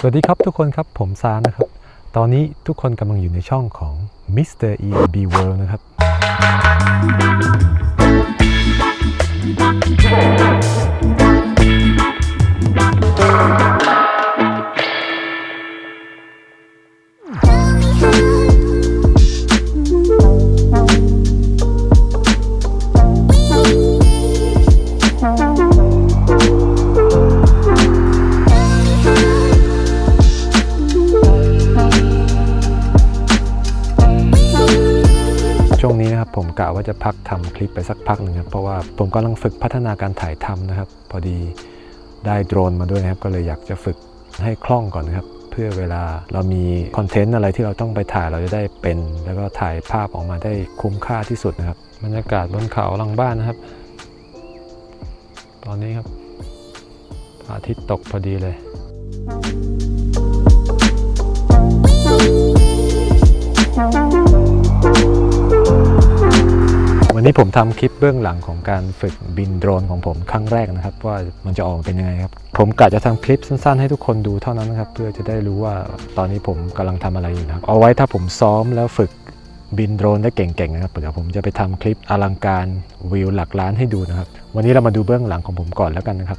สวัสดีครับทุกคนครับผมซานนะครับ ตอนนี้ทุกคนกำลังอยู่ในช่องของ Mr. E B World นะครับ ช่วงนี้นะครับผมกะว่าจะพักทำคลิปไปสักพักหนึ่งครับเพราะว่าผมกำลังฝึกพัฒนาการถ่ายทำนะครับ พอดีได้โดรนมาด้วยนะครับ ก็เลยอยากจะฝึกให้คล่องก่อนนะครับ เพื่อเวลาเรามีคอนเทนต์อะไรที่เราต้องไปถ่ายเราจะได้เป็น แล้วก็ถ่ายภาพออกมาได้คุ้มค่าที่สุดนะครับบรรยากาศบนเขาหลังบ้านนะครับ ตอนนี้ครับพระอาทิตย์ตกพอดีเลย นนี้ผมทำคลิปเบื้องหลังของการฝึกบินโดรนของผมครั้งแรกนะครับ ว่ามันจะออกมาเป็นยังไงครับ ผมกะจะทำคลิปสั้นๆ ให้ทุกคนดูเท่านั้นนะครับ เพื่อจะได้รู้ว่าตอนนี้ผมกำลังทำอะไรอยู่นะครับ เอาไว้ถ้าผมซ้อมแล้วฝึกบินโดรนได้เก่งๆนะครับเดี๋ยวผมจะไปทำคลิปอลังการวิวหลักล้านให้ดูนะครับ วันนี้เรามาดูเบื้องหลังของผมก่อนแล้วกันนะครับ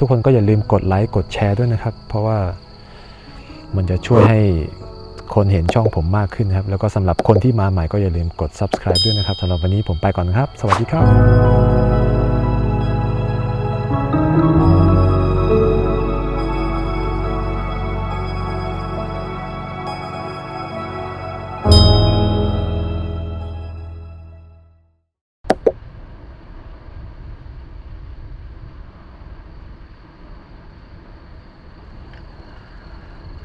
ทุกคนก็อย่าลืมกดไลค์กดแชร์ด้วยนะครับ เพราะว่ามันจะช่วยให้คนเห็นช่องผมมากขึ้นนครับ แล้วก็สำหรับคนที่มาใหม่ก็อย่าลืมกด subscribe ด้วยนะครับสำหรับวันนี้ผมไปก่อนนะครับ สวัสดีครับ